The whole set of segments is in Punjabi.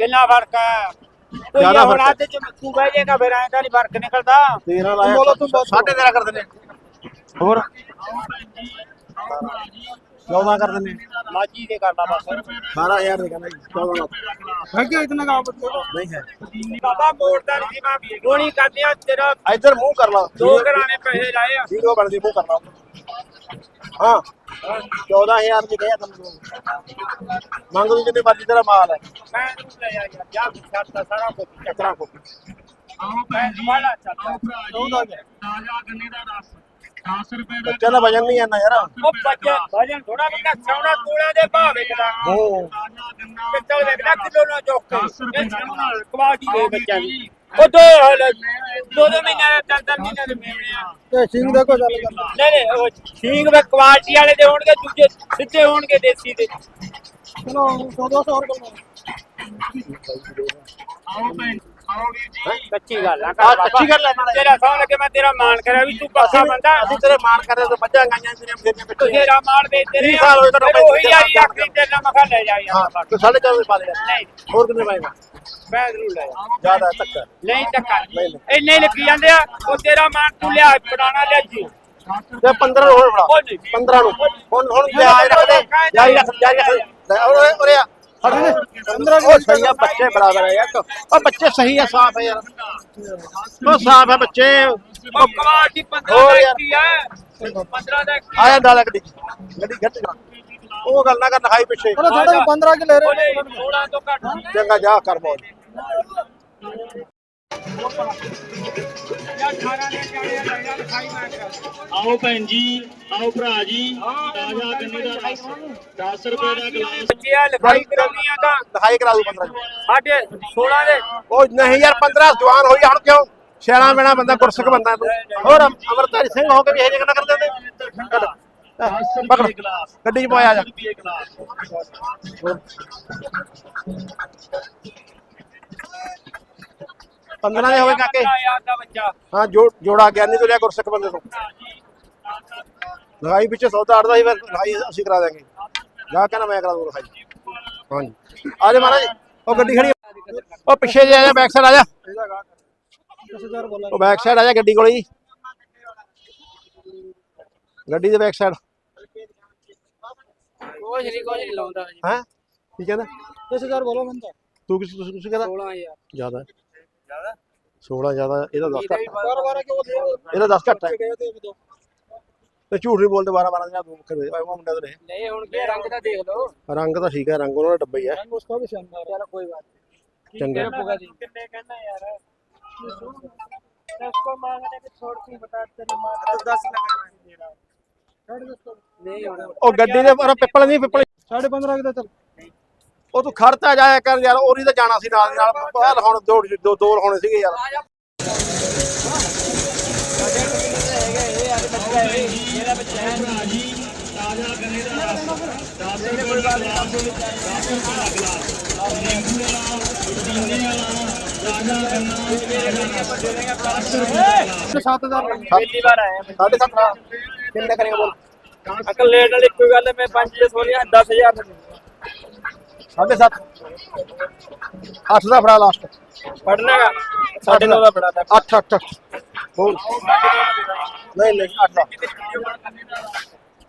ਕਿੰਨਾ ਫ਼ਰਕ ਹੈ? ਜ਼ਿਆਦਾ ਫ਼ਰਕ ਹੈ। ਤੇ ਚ ਬਹਿ ਜਾਏਗਾ ਫਿਰ ਐਂ ਤਾਂ ਨਹੀਂ ਫ਼ਰਕ ਨਿਕਲਦਾ। 13 ਲਾਇਆ ਬੋਲੋ ਤੂੰ ਸਾਢੇ 13 ਕਰ ਦਿੰਦੇ। ਹੋਰ? 14 ਕਰ ਦਿੰਦੇ। ਮਾਜੀ ਦੇ ਕਰਦਾ ਬਸ। 12000 ਦੇ ਕਹਿੰਦਾ 14 ਹੈ ਕਿ ਇਤਨਾ ਕੰਮ ਨਹੀਂ ਹੈ। ਬਾਬਾ ਮੋੜਦਾ ਨਹੀਂ ਸੀ ਭਾਬੀ ਗੋਲੀ ਕਰਦੇ ਆ ਤੇਰਾ ਇੱਧਰ ਮੂੰਹ ਕਰ ਲਾ। ਦੋ ਘਰਾਣੇ ਪੈਸੇ ਲਾਏ ਆ। ਵੀਡੀਓ ਬਣਦੀ ਮੂੰਹ ਕਰ ਲਾ। ਹਾਂ। 14000 ਚ ਗਿਆ ਤੁਹਾਨੂੰ ਮੰਗ ਤੂੰ ਜਿੰਨੇ ਮਰਜ਼ੀ ਤੇਰਾ ਮਾਲ ਹੈ ਮੈਂ ਲੈ ਆ। ਗਿਆ ਜਾ ਛੱਡਦਾ ਸਾਰਾ ਕੁਝ ਚੱਕਰਾ ਕੁਝ ਆਉਂ ਭੈਣ ਜੀ ਵਾਲਾ ਚੱਲਦਾ ਚੌਦਾਂ ਹਜ਼ਾਰ। ਤਾਜ਼ਾ ਗੰਨੇ ਦਾ ਰਸ 10 ਰੁਪਏ ਦਾ ਬੱਚਾ ਵਜਨ ਨਹੀਂ ਆਣਾ ਯਾਰ। ਉਹ ਬੱਚੇ ਵਜਨ ਥੋੜਾ ਬੰਦਾ ਸੌਣਾ ਤੋਲਾ ਦੇ ਭਾਅ ਵੇਚਦਾ। ਹੋ। ਤਾਜ਼ਾ ਗੰਨਾ ਕਿੱਥੋਂ ਵੇਚਦਾ ਕਿਲੋ ਨਾਲ ਜੋਕ ਕੇ। 10 ਦੇ ਬੱਚਿਆਂ ਦੀ। ਉਹ ਦੋ ਦੋ ਦੋ ਮਹੀਨੇ ਦੇ ਤਿੰਨ ਤਿੰਨ ਮਹੀਨੇ ਦੇ ਮੇਵਣੇ ਆ। ਤੇ ਸਿੰਘ ਦਾ ਕੋਈ ਗੱਲ ਕਰਦਾ ਨਹੀਂ ਨਹੀਂ ਉਹ ਠੀਕ ਵੇ ਕੁਆਲਟੀ ਵਾਲੇ ਦੇ ਹੋਣਗੇ ਦੂਜੇ ਸਿੱਧੇ ਹੋਣਗੇ ਦੇਸੀ ਦੇ। ਚਲੋ 200 ਰੁਪਏ ਆਓ ਭੈਣ ਕੱਚੀ ਗੱਲ ਆ ਕੱਚੀ ਗੱਲ ਆ ਤੇਰਾ ਸੌ ਲੱਗੇ ਮੈਂ ਤੇਰਾ ਮਾਣ ਕਰਿਆ ਵੀ ਤੂੰ ਪਾਸਾ ਬੰਦਾ। ਅਸੀਂ ਤੇਰੇ ਮਾਣ ਕਰਿਆ ਤੇ ਮੱਝਾਂ ਗਾਈਆਂ ਤੇਰੇ ਮੇਰੇ ਪਿੱਛੇ। ਤੇਰਾ ਮਾਣ ਦੇ ਤੇਰੇ ਸਾਲ ਹੋਏ ਤੈਨੂੰ ਪੈਸੇ ਯਾਰੀ ਰੱਖ ਲਈ ਤੇਰੇ ਨਾਲ ਮਖਾ ਲੈ ਜਾਈ ਹਾਂ ਤੂੰ ਸਾਡੇ ਚਾਰ ਪਾ ਦੇ ਨਹੀਂ। ਹੋਰ ਕਿੰਨੇ ਪਾਏਗਾ ਮੈਂ ਜ਼ਰੂਰ ਲੈ। ਜ਼ਿਆਦਾ ਤੱਕ ਨਹੀਂ ਟੱਕਾ ਨਹੀਂ, ਇੰਨੇ ਲੱਗੀ ਜਾਂਦੇ ਆ ਉਹ ਤੇਰਾ ਮਾਣ ਤੂੰ ਲਿਆ ਪੁਰਾਣਾ ਲਿਆ ਜੀ। ਤੇ 15 ਨੂੰ ਹੋਰ ਨਹੀਂ। 15 ਨੂੰ। ਹੁਣ ਹੁਣ ਜਾਇ ਰੱਖ ਦੇ ਜਾਇ ਰੱਖ ਜਾਇ ਰੱਖ ਲੈ ਉਰੇ ਉਰੇ ਆ। ਫੜ ਲੈ 15 ਉਹ ਸਹੀ ਆ ਬੱਚੇ ਬਰਾਬਰ ਹੈ ਯਾਰ। ਉਹ ਬੱਚੇ ਸਹੀ ਆ ਸਾਫ਼ ਹੈ ਯਾਰ। ਉਹ ਸਾਫ਼ ਹੈ ਬੱਚੇ। ਉਹ ਕਵਾਟੀ 15 ਹੋਰ ਦਾ। ਕੀ ਹੈ 15 ਦਾ ਕੀ ਆਇਆ ਡਾਲਾ ਗੱਡੀ। ਗੱਡੀ ਘੱਟ ਜਾ। ਉਹ ਗੱਲ ਨਾ ਕਰ ਨਹਾਈ ਪਿੱਛੇ। ਚਲੋ ਸਾਡਾ 15 ਕਿ ਲੈ ਰਹੇ ਤੋਂ ਘੱਟ ਚੰਗਾ ਜਾ ਕਰ ਮੌਜ ਆਓ ਭੈਣ ਜੀ ਆਓ ਭਰਾ ਜੀ ਤਾਜ਼ਾ ਗੰਨੇ ਦਾ ਰਸ। 10 ਰੁਪਏ ਦਾ ਗਲਾਸ। ਬੱਚੇ ਆ ਕਰਾਉਣੀ ਆ ਤਾਂ। ਦਿਖਾਈ ਕਰਾ ਦੂ 15 ਚ। 16 ਦੇ। ਉਹ ਨਹੀਂ ਯਾਰ 15 ਜਵਾਨ ਹੋਈ ਹੁਣ ਕਿਉਂ? ਸ਼ੈਣਾ ਮੇਣਾ ਬੰਦਾ ਗੁਰਸਿੱਖ ਬੰਦਾ ਹੋਰ ਅਮ- ਸਿੰਘ ਹੋ ਕੇ ਵੀ ਇਹ ਜਿਹਾ ਨਾ ਕਰ ਦਿੰਦੇ ਪਕੜ। ਗੱਡੀ 'ਚ ਪਵਾਇਆ ਜਾ। ਪੰਦਰਾਂ ਦੇ ਹੋਵੇ ਕਾਕੇ। ਹਾਂ ਜੋੜਾ ਗਿਆ ਨਹੀਂ ਤੋਂ ਲਿਆ ਗੁਰਸਿੱਖ ਬੰਦੇ ਤੋਂ। ਲਗਾਈ ਵਿੱਚ ਸੌਦਾ ਅੜਦਾ ਸੀ ਫਿਰ ਲਗਾਈ ਅਸੀਂ ਕਰਾ ਦਾਂਗੇ ਜਾ ਕਹਿੰਦਾ ਮੈਂ ਕਰਾ ਦੂੰਗਾ ਲਗਾਈ ਹਾਂਜੀ ਆ ਜਾ ਮਹਾਰਾਜ ਉਹ ਗੱਡੀ ਖੜੀ। ਉਹ ਪਿੱਛੇ ਜਾ ਜਾ ਬੈਕ ਸਾਈਡ ਆ ਜਾ। ਉਹ ਬੈਕ ਸਾਈਡ ਆ ਜਾ ਗੱਡੀ ਕੋਲੇ ਗੱਡੀ ਦੇ ਬੈਕ ਸਾਈਡ ਉਹ ਸ਼੍ਰੀ ਕੋਈ ਨਹੀਂ ਲਾਉਂਦਾ ਜੀ ਹੈ ਕੀ ਕਹਿੰਦਾ दस हजार बोलो बंदा ਤੂੰ ਕਿਸ ਤੁਸੀਂ ਤੁਸੀਂ ਕਹਿੰਦਾ 16000 ਜ਼ਿਆਦਾ ਜ਼ਿਆਦਾ 16 ਜ਼ਿਆਦਾ ਇਹਦਾ 10 ਘੱਟ बारह बारह के वो थे ਇਹਦਾ 10 ਘੱਟ ਹੈ गए थे एक दो ਤੇ ਝੂਠ ਨਹੀਂ ਬੋਲਦੇ 12 12 ਜਾਂ ਦੋ ਕਰੇ ਉਹ ਮੁੰਡੇ ਦੇ ਨੇ ਨਹੀਂ ਹੁਣ ਕੀ ਰੰਗ ਦਾ ਦੇਖ ਲਓ ਰੰਗ ਤਾਂ ਠੀਕ ਹੈ ਰੰਗ ਉਹਨਾਂ ਦਾ ਡੱਬਾ ਹੀ ਹੈ रंग उसका भी शानदार है ਚਲ ਕੋਈ ਬਾਤ ਚੰਗਾ कितने कहना यार इसको मांगने के छोड़ के बता तेरी मां दस लगा दे रहा नहीं होना ਉਹ ਗੱਡੀ ਦੇ ਪਰ ਪਿੱਪਲ ਨਹੀਂ ਪਿੱਪਲ 15.5 ਕਿਦਾ ਚੱਲ। ਉਹ ਤੂੰ ਖੜ ਖੜਤਾ ਜਾਇਆ ਕਰ ਯਾਰ ਔਰੀ ਤਾਂ ਜਾਣਾ ਸੀ ਨਾਲ ਨਾਲ ਪਹਿਲ ਹੁਣ ਦੌੜ ਦੋ ਦੋ ਹੋਣੇ ਸੀਗੇ ਯਾਰ। लेट वाली कोई दस हज़ार साढ़े सात अठ लास्ट पढ़ने साढ़े नौ का फड़ा था अठ नहीं नहीं अठ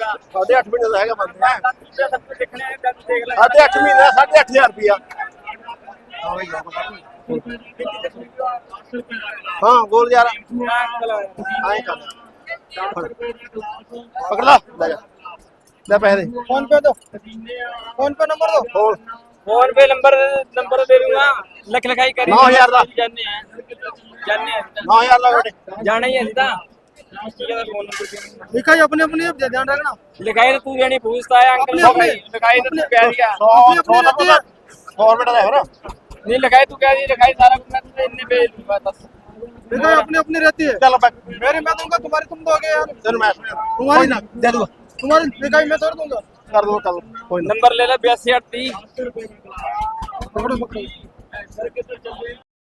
ਸਾਢੇ 8 ਮਹੀਨੇ ਦਾ ਹੈਗਾ ਬੰਦੇ ਹੈ ਸਾਢੇ 8 ਮਹੀਨੇ ਦਾ 8500 ਰੁਪਿਆ ਹਾਂ ਬੋਲ ਯਾਰ। ਆਏ ਕਰ। ਪਕੜ ਲਾ। ਲੈ ਜਾ। ਲੈ ਪੈਸੇ ਦੇ। ਫੋਨ ਪੇ ਦੋ। ਫੋਨ ਪੇ ਨੰਬਰ ਦੋ। ਹੋਰ। ਫੋਨ ਪੇ ਨੰਬਰ ਨੰਬਰ ਦੇ ਦੂੰਗਾ। ਲਖ ਲਖਾਈ ਕਰੀ 9000 ਦਾ। ਜਾਣੇ ਆ। ਜਾਣੇ ਆ। ਜਾਣੇ ਹੀ ਅਸੀਂ ਤਾਂ लिखा है अपने अपने ध्यान रखना लिखाई तो तू जानी पूछता है अंकल अपने लिखाई तो तू कह दिया अपने अपने फॉर्मेट है ना नहीं लिखाई तू कह दी लिखाई सारा मैं तुझे इतने पे दूंगा बस लिखाई अपने अपने रहती है चलो मेरे मैं दूंगा तुम्हारे तुम दोगे यार चल मैं तुम्हारी ना दे दूंगा तुम्हारी लिखाई मैं कर दूंगा कर दो कल कोई नंबर ले ले बयासी अड़तीस